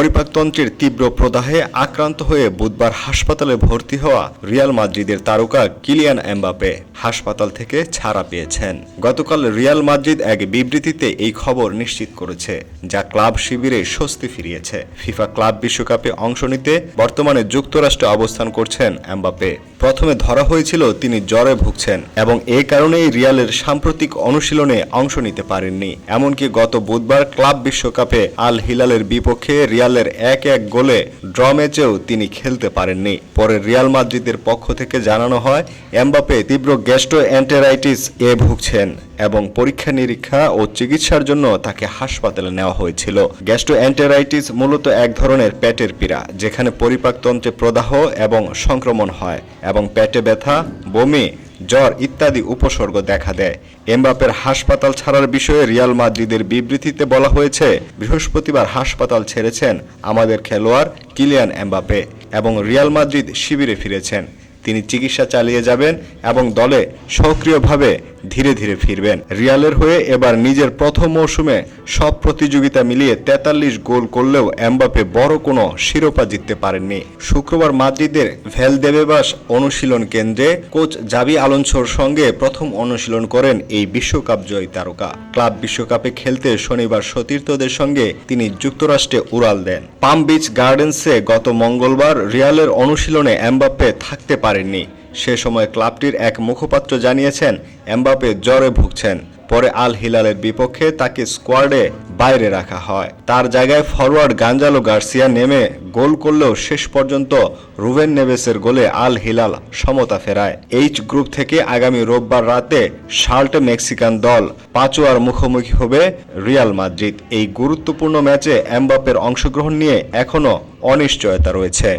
পরিপাকতন্ত্রের তীব্র প্রদাহে আক্রান্ত হয়ে বুধবার হাসপাতালে ভর্তি হওয়া রিয়াল মাদ্রিদের তারকা কিলিয়ান এমবাপে হাসপাতাল থেকে ছাড়া পেয়েছেন। গতকাল রিয়াল মাদ্রিদ এক বিবৃতিতে এই খবর নিশ্চিত করেছে, যা ক্লাব শিবিরে স্বস্তি ফিরিয়েছে। ফিফা ক্লাব বিশ্বকাপে অংশ নিতে বর্তমানে যুক্তরাষ্ট্রে অবস্থান করছেন এমবাপে প্রথমে ধরা হয়েছিল তিনি জ্বরে ভুগছেন এবং এ কারণেই রিয়ালের সাম্প্রতিক অনুশীলনে অংশ নিতে পারেননি। এমনকি গত বুধবার ক্লাব বিশ্বকাপে আল হিলালের বিপক্ষে রিয়ালের এক এক গোলে ড্র ম্যাচেও তিনি খেলতে পারেননি। পরে রিয়াল মাদ্রিদের পক্ষ থেকে জানানো হয় এমবাপে তীব্র গ্যাস্ট্রো অ্যান্টেরাইটিস এ ভুগছেন। এবং পরীক্ষা নিরীক্ষা ও চিকিৎসার জন্য তাকে হাসপাতালে নেওয়া হয়েছিল। গ্যাস্ট্রো এন্টেরাইটিস মূলত এক ধরনের পেটের পীড়া, যেখানে পরিপাকতন্ত্রে প্রদাহ এবং সংক্রমণ হয় এবং পেটে ব্যথা, বমি, জ্বর ইত্যাদি উপসর্গ দেখা দেয়। এমবাপের হাসপাতাল ছাড়ার বিষয়ে রিয়াল মাদ্রিদের বিবৃতিতে বলা হয়েছে, বৃহস্পতিবার হাসপাতাল ছেড়েছেন আমাদের খেলোয়াড় কিলিয়ান এমবাপে এবং রিয়াল মাদ্রিদ শিবিরে ফিরেছেন। তিনি চিকিৎসা চালিয়ে যাবেন এবং দলে সক্রিয়ভাবে ধীরে ধীরে ফিরবেন। রিয়ালের হয়ে এবার নিজের প্রথম মৌসুমে সব প্রতিযোগিতা মিলিয়ে তেতাল্লিশ গোল করলেও এমবাপে বড় কোনো শিরোপা জিততে পারেননি। শুক্রবার মাদ্রিদের ভ্যালদেবেবাস অনুশীলন কেন্দ্রে কোচ জাবি আলোনসোর সঙ্গে প্রথম অনুশীলন করেন এই বিশ্বকাপ জয়ী তারকা। ক্লাব বিশ্বকাপে খেলতে শনিবার সতীর্থদের সঙ্গে তিনি যুক্তরাষ্ট্রে উড়াল দেন। পাম বিচ গার্ডেন্সে গত মঙ্গলবার রিয়ালের অনুশীলনে এমবাপ্পে থাকতে পারেননি। সে সময় ক্লাবটির এক মুখপাত্র জানিয়েছেন এমবাপে জ্বরে ভুগছেন। পরে আল হিলালের বিপক্ষে তাকে স্কোয়াডে বাইরে রাখা হয়। তার জায়গায় ফরওয়ার্ড গাঞ্জালো গার্সিয়া নেমে গোল করলেও শেষ পর্যন্ত রুবেন নেভেসের গোলে আল হিলাল সমতা ফেরায়। এইচ গ্রুপ থেকে আগামী রোববার রাতে শাল্ট মেক্সিকান দল পাচুয়ার মুখোমুখি হবে রিয়াল মাদ্রিদ। এই গুরুত্বপূর্ণ ম্যাচে এমবাপের অংশগ্রহণ নিয়ে এখনও অনিশ্চয়তা রয়েছে।